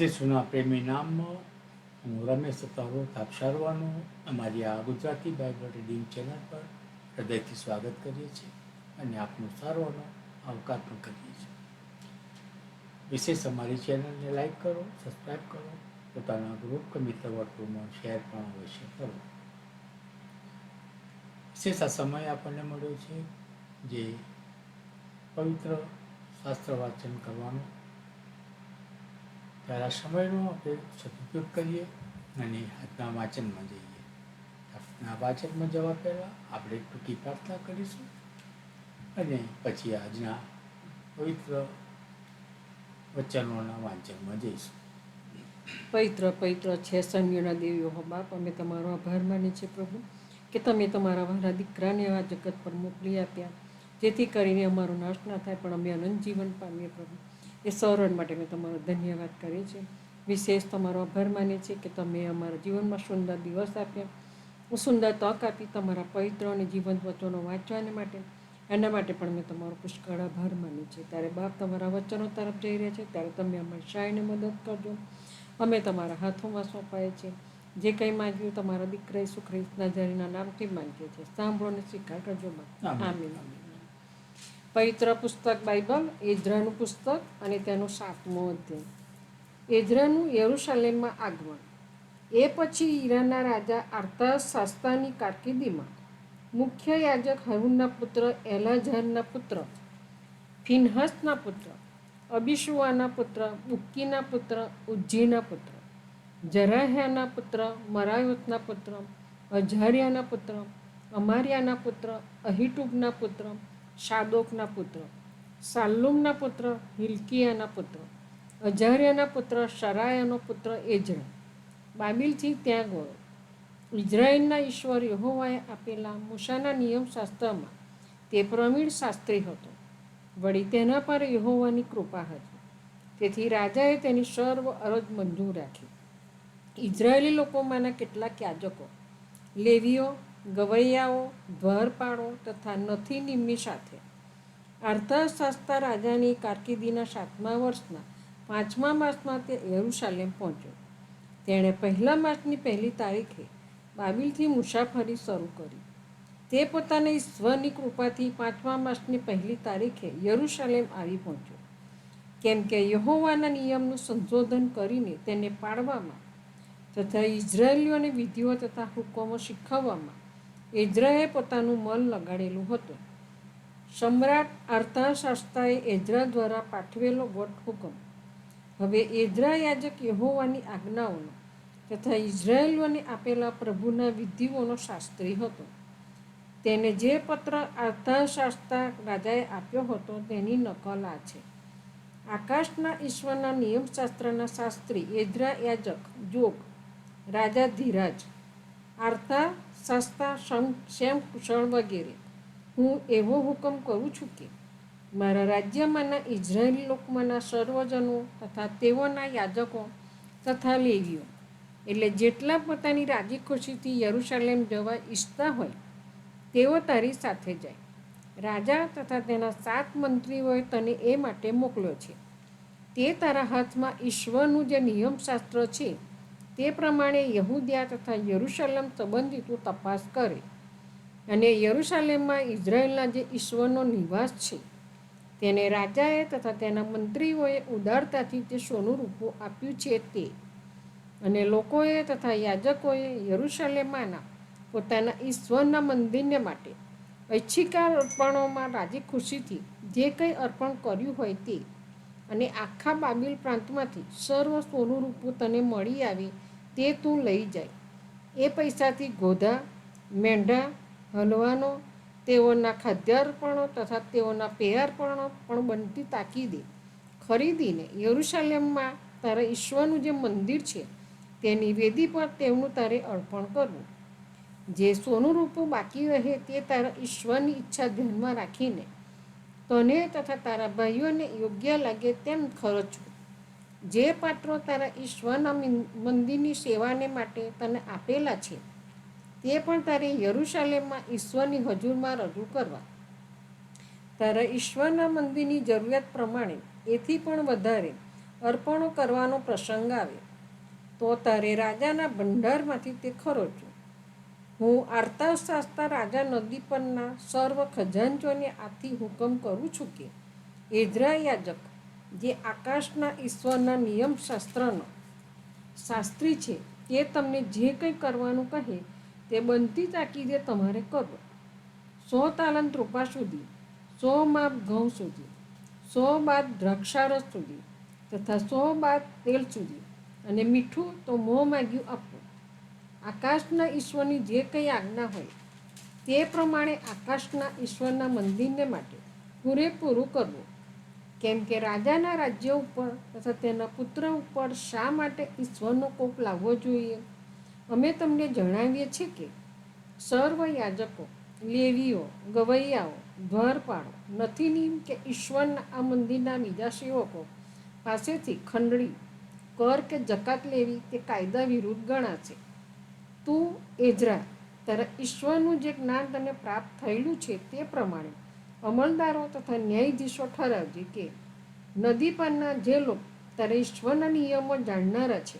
વિશેષના પ્રેમી નામમાં હું રમેશ તારો તાપસારવાનો અમારી આ ગુજરાતી બાઇબલ રીડિંગ ચેનલ પર હૃદયથી સ્વાગત કરીએ છીએ અને આપનું સારવાનો આવકાર પણ કરીએ છીએ વિશેષ અમારી ચેનલને લાઈક કરો સબસ્ક્રાઈબ કરો પોતાના ગ્રુપ કે મિત્ર વર્તુળમાં શેર પણ અવશ્ય કરો વિશેષ આ સમય આપણને મળ્યો છે જે પવિત્ર શાસ્ત્ર વાંચન કરવાનો ત્યારે સમયનો આપણે સદુપયોગ કરીએ અને આજના વાંચનમાં જઈએ. આજના વાંચનમાં જવા પહેલાં આપણે ટૂંકી પ્રાર્થના કરીશું અને પછી આજના પવિત્ર વચનોના વાંચનમાં જઈશું. પવિત્ર પવિત્ર છે સૈન્યોના દેવીઓ બાપ, અમે તમારો આભાર માની છે પ્રભુ કે તમે તમારા વારા દીકરાને આ જગત પર મોકલી આપ્યા. જેથી કરીને અમારો નાશ ના થાય, પણ અમે અનંત જીવન પામીએ પ્રભુ. એ સૌરણ માટે મેં તમારો ધન્યવાદ કરીએ છીએ. વિશેષ તમારો આભાર માનીએ છીએ કે તમે અમારા જીવનમાં સુંદર દિવસ આપ્યા. હું સુંદર તક આપી તમારા પવિત્ર અને જીવંત વચનો વાંચવાને માટે. એના માટે પણ મેં તમારો પુષ્કળ આભાર માની છે ત્યારે બાપ તમારા વચનો તરફ જઈ રહ્યા છે. ત્યારે તમે અમારી શાયને મદદ કરજો. અમે તમારા હાથોમાં સોંપાય છે જે કંઈ માંગ્યું તમારા દીકરા ઈસુ ખ્રિસ્તના જરીના નામથી માંગીએ છીએ. સાંભળો ને સ્વીકાર કરજો આમીન. પવિત્ર પુસ્તક બાઇબલ એધ્રાનું પુસ્તક અને તેનો સાતમો અધ્યાય. એધ્રાનું યરુશાલેમમાં આગમન. એ પછી ઈરાનના રાજા આર્તા શાસ્તાની કારકિર્દીમાં મુખ્ય યાજક હરુણના પુત્ર, એલાઝારના પુત્ર, ફિનહસના પુત્ર અબિશુઆના પુત્ર બુક્કીના પુત્ર, ઉજ્જીના પુત્ર જરાહ્યાના પુત્ર મરાયોતના પુત્ર, અઝારિયાના પુત્ર, અમારિયાના પુત્ર, અહિટુબના પુત્ર શાદોકના પુત્ર, સાલ્લુમના પુત્ર, હિલકિયાના પુત્ર અજાર્યાના પુત્ર, શરાયાનો પુત્ર એજરા બાબિલથી ત્યાં ગયો. ઇઝરાયલના ઈશ્વર યહોવાએ આપેલા મૂસાના નિયમશાસ્ત્રમાં તે પ્રવીણ શાસ્ત્રી હતો. વળી તેના પર યહોવાની કૃપા હતી. તેથી રાજાએ તેની સર્વ અરજ મંજૂર રાખી. ઇઝરાયેલી લોકોમાંના કેટલાક યાજકો, લેવીઓ ગવૈયાઓ, દ્વારપાળો તથા નથી નિમ્મી સાથે. અર્થશાસ્ત્ર રાજાની કારકિર્દીના સાતમા વર્ષના પાંચમા માસમાં તે યરુશાલેમ પહોંચ્યો. તેણે પહેલા માસની પહેલી તારીખે બાબિલથી મુસાફરી શરૂ કરી. તે પોતાની સ્વની કૃપાથી પાંચમા માસની પહેલી તારીખે યરુશાલેમ આવી પહોંચ્યો. કેમ કે યહોવાના નિયમનું સંશોધન કરીને તેને પાડવામાં તથા ઇઝરાયેલીઓને વિધિઓ તથા હુકમો શીખવવામાં એઝરાએ પોતાનું મન લગાડેલું હતું. સમ્રાટ અર્થાશાસ્તાએ એઝરા દ્વારા પાઠવેલો વટ હવે એઝરા યાજક યહોવાની આજ્ઞાઓનો તથા ઇઝરાયેલોને આપેલા પ્રભુના વિધિઓનો શાસ્ત્રી હતો. તેને જે પત્ર અર્થશાસ્ત્ર રાજાએ આપ્યો હતો તેની નકલ આ છે. આકાશના ઈશ્વરના નિયમશાસ્ત્રના શાસ્ત્રી એઝરા યાજક જોગ, રાજા ધીરાજ આર્થા સસ્તા શ્યામ, કુશળ વગેરે. હું એવો હુકમ કરું છું કે મારા રાજ્યમાંના ઇઝરાયેલી લોકોમાંના સર્વજનો તથા તેઓના યાજકો તથા લેવીઓ, એટલે જેટલા પોતાની રાજી ખુશીથી યરુશાલેમ જવા ઈચ્છતા હોય, તેઓ તારી સાથે જાય. રાજા તથા તેના સાત મંત્રીઓએ તને એ માટે મોકલ્યો છે. તે તારા હાથમાં ઈશ્વરનું જે નિયમશાસ્ત્ર છે તે પ્રમાણે યહૂદિયા તથા યરુશલેમ સંબંધિતો તપાસ કરે અને યરુશાલેમમાં ઇઝરાયલના જે ઈશ્વરનો નિવાસ છે, તેને રાજાએ તથા તેના મંત્રીઓએ ઉદારતાથી તે સોનું રૂપો આપ્યું છે તે અને લોકોએ તથા યાજકોએ યરુશલેમાના પોતાના ઈશ્વરના મંદિરને માટે ઐચ્છિકા અર્પણોમાં રાજી ખુશીથી જે કંઈ અર્પણ કર્યું હોય તે અને આખા બાબિલ પ્રાંતમાંથી સર્વ સોનું રૂપું તને મળી આવે તે તું લઈ જાય. એ પૈસાથી ગોધા, મેંઢા, હલવાનો, તેઓના ખાદ્યાર્પણો તથા તેઓના પેયાર્પણો પણ બનતી તાકીદે ખરીદીને યરુશાલેમમાં તારા ઈશ્વરનું જે મંદિર છે, તેની વેદી પર તેમનું તારે અર્પણ કરવું. જે સોનું રૂપું બાકી રહે તે તારા ઈશ્વરની ઈચ્છા ધ્યાનમાં રાખીને તને તથા તારા ભાઈઓને યોગ્ય લાગે તેમ ખર્ચવું જે પાત્રો તારા ઈશ્વરના મંદિરની સેવાને માટે તને આપેલા છે, તે પણ તારે યરુશાલેમમાં ઈશ્વરની હજુરમાં રજૂ કરવા. તારા ઈશ્વરના મંદિરની જરૂરિયાત પ્રમાણે એથી પણ વધારે અર્પણો કરવાનો પ્રસંગ આવે, તો તારે રાજાના ભંડારમાંથી તે ખરોચો હું આર્તા શાસ્તા રાજા નદી પરના સર્વ ખજાનચોને આથી હુકમ કરું છું કે એઝરા યાજક જે આકાશના ઈશ્વરના નિયમ શાસ્ત્રનો શાસ્ત્રી છે, તે તમને જે કંઈ કરવાનું કહે, તે બનતી તાકીદે તમારે કરવો સો તાલંત રૂપા સુધી, સો માપ ઘઉં સુધી, સો બાદ દ્રાક્ષારસ સુધી, તથા સો બાદ તેલ સુધી, અને મીઠું તો મોં માગ્યું આપવું આકાશના ઈશ્વરની જે કંઈ આજ્ઞા હોય, તે પ્રમાણે આકાશના ઈશ્વરના મંદિરને માટે પૂરેપૂરું કરવું. કેમ કે રાજાના રાજ્ય ઉપર તથા તેના પુત્ર ઉપર શા માટે ઈશ્વરનો કોપ લાવવો જોઈએ? અમે તમને જણાવીએ છીએ કે સર્વ યાજકો લેવીઓ, ગવૈયાઓ, દ્વારપાળો નથી કે ઈશ્વરના આ મંદિરના બીજા સેવકો પાસેથી ખંડણી, કર કે જકાત લેવી તે કાયદા વિરુદ્ધ ગણાશે. તું એજરા તારા ઈશ્વરનું જે જ્ઞાન તને પ્રાપ્ત થયેલું છે તે પ્રમાણે અમલદારો તથા ન્યાયાધીશો ઠરાવજે કે નદી પરના જે લોકો તારે ઈશ્વરના નિયમો જાણનારા છે.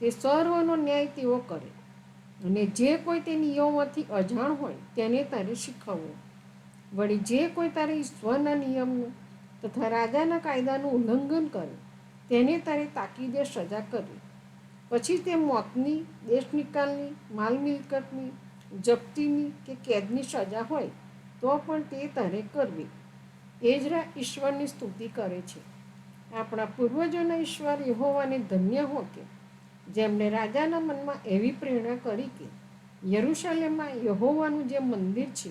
તે સર્વનો ન્યાય તેઓ કરે. અને જે કોઈ તે નિયમોથી અજાણ હોય તેને તારે શીખવવું. વળી જે કોઈ તારે ઈશ્વરના નિયમનું તથા રાજાના કાયદાનું ઉલ્લંઘન કરે, તેને તારે તાકીદે સજા કરવી. પછી તે મોતની દેશ નિકાલની માલ મિલકતની જપ્તીની કે કેદની સજા હોય તો પણ તે તારે કરવી. એજરા ઈશ્વરની સ્તુતિ કરે છે. આપણા પૂર્વજોના ઈશ્વર યહોવાને ધન્ય હો કે? જેમણે રાજાના મનમાં એવી પ્રેરણા કરી કે યરુશાલેમાં યહોવાનું જે મંદિર છે,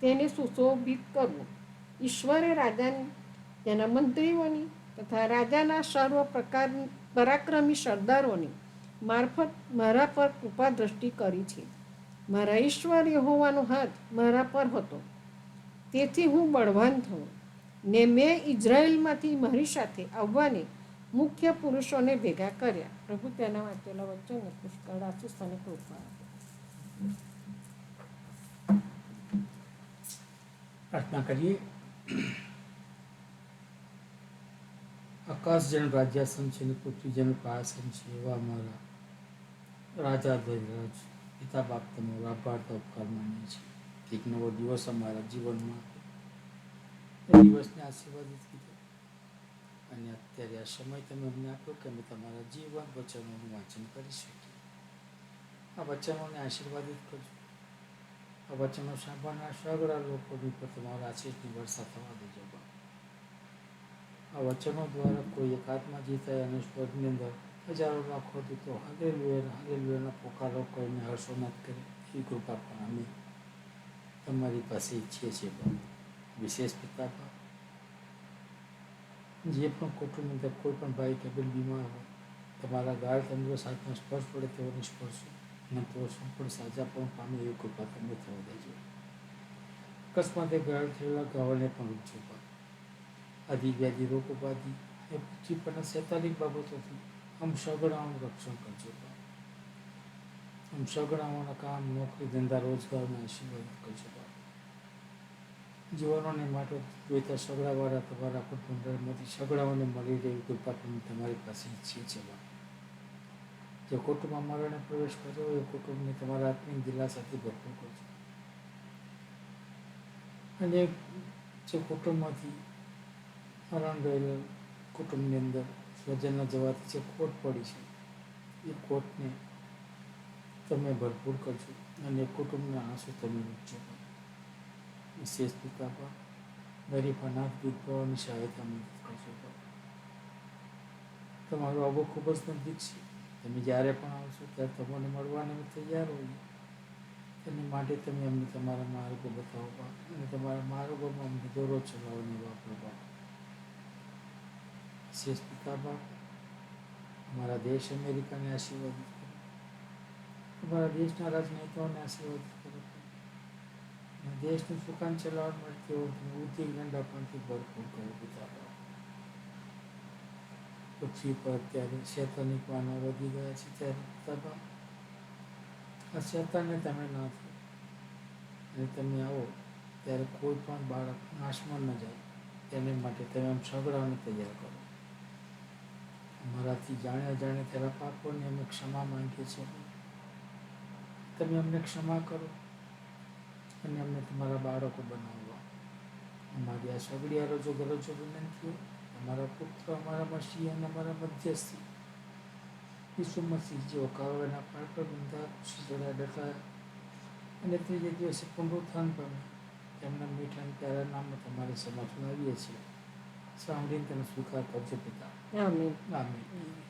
તેને સુશોભિત કરવું. ઈશ્વરે રાજાની, તેના મંત્રીઓની તથા રાજાના સર્વ પ્રકાર, પરાક્રમી સરદારોની મારફત મારા પર કૃપા દ્રષ્ટિ કરી છે. મારા ઈશ્વર યહોવાનો હાથ મારા પર હતો. તેથી હું બળવાન થયો ને મેં ઇઝરાયલમાંથી મારી સાથે આવવાને મુખ્ય પુરુષોને ભેગા કર્યા. પ્રભુ, તેના વાંચેલા વચનને પુષ્કળ આશીષ અને કૃપા. પ્રાર્થના કરીએ. આકાશ જેનું રાજ્યાસન છે અને પૃથ્વી જેનું પાયાસન છે, એવા અમારા રાજા ધ્વજરાજ પિતા, બાપ તમારો આભાર તો ઉપકાર માનીએ છીએ. એક નવો દિવસ અમારા જીવનમાં એ દિવસને આશીર્વાદિત કીધો. અને અત્યારે આ સમય તમે અમને આપ્યો કે અમે તમારા જીવન વચનોનું વાંચન કરી શકીએ. આ વચનોને આશીર્વાદિત કરજો. આ વચનો સાંભળનાર સગળા લોકોની પર તમારા આશીષની વર્ષા થવા દેજો. આ વચનો દ્વારા કોઈ એકાત્મા જીતાય અને સ્વર્ગની અંદર હજારો લાખો તો હાલે હાલેલુયાના પોકારો કરીને હર્ષોનાથ કરે. એ કૃપા પણ અમે તમારી પાસે ઈચ્છીએ છીએ પણ વિશેષ પિતા જે પણ કુટુંબ અંદર કોઈ પણ ભાઈ કે બીમાર હોય, તમારા ગાય તંદુરસ્ત હાથમાં સ્પર્શ પડે તેઓને સ્પર્શો અને તેઓ સંપૂર્ણ સાજા પણ પામે એવી કૃપા તમને થવા દેજો. અકસ્માતે ઘાયલ થયેલા ગાવાને પણ ઉપજો બાપ આદિ વ્યાધિ રોગ ઉપાધિ એ પૃથ્વી પરના શૈતાનિક બાબતોથી આમ સગડાઓનું રક્ષણ કરજો. બાપ આમ સગડાઓના કામ, નોકરી ધંધા, રોજગારના સિવાય કરી શકાય જીવનોને માટે જોઈતા સગડાવાળા તમારા કુટુંબમાંથી સગડાઓને મળી રહે કોઈ કૃપા તમારી પાસે ઈચ્છે છે જે કુટુંબમાં મરણે પ્રવેશ કર્યો એ કુટુંબને તમારા આત્મિક દિલાસાથી ભરપૂર કરજો. અને જે કુટુંબમાંથી મરણ ગયેલ કુટુંબની અંદર સ્વજનના જવાથી જે ખોટ પડી છે, એ ખોટને તમે ભરપૂર કરજો અને કુટુંબના આંસુ તમે મૂકજો વિશેષ પિતા પર ગરીબ અનાથ વિધવાઓની સહાયતા મદદ કરજો તમારો આવો ખૂબ જ નજીક છે. તમે જ્યારે પણ આવશો ત્યારે તમને મળવાને તૈયાર હોઈએ તેની માટે તમે અમને તમારા માર્ગો બતાવો અને તમારા માર્ગોમાં અમને દોરો ચલાવવાની વાપરો. બાપ વિશેષ પિતા બાપ અમારા દેશ અમેરિકાને આશીર્વાદિત કરો અમારા દેશના રાજનેતાઓને આશીર્વાદ દેશનું સુકાન ચલાવવા માટે તેઓ બુદ્ધિ ગંડાપણથી ભરપૂર કરો પિતા પૃથ્વી પર અત્યારે શેતાની વાના વધી ગયા છે ત્યારે પિતા આ શેતાનને તમે ના થો અને તમે આવો ત્યારે કોઈ પણ બાળક નાશમાં ન જાય. તેને માટે તમે આમ સગડાને તૈયાર કરો. અમારાથી જાણે તેના પાપોને અમે ક્ષમા માંગીએ છીએ. તમે અમને ક્ષમા કરો અને અમને તમારા બાળકો બનાવવા અમારી આ સગડી રોજો ગરજો વિનંતીઓ અમારા પુત્ર અમારા મસીહ અને અમારા મધ્યસ્થી ઈસુ મસીહ જેઓ કાળવાના પાર પર બંધા જોડા ડટા અને ત્રીજે દિવસે પુનરુત્થાન પણ તેમના મીઠા અને પ્યારા નામ તમારી સમક્ષ લાવીએ છીએ. સાંભળીને તેનો સ્વીકાર કરજો પિતા. આમીન. આમીન.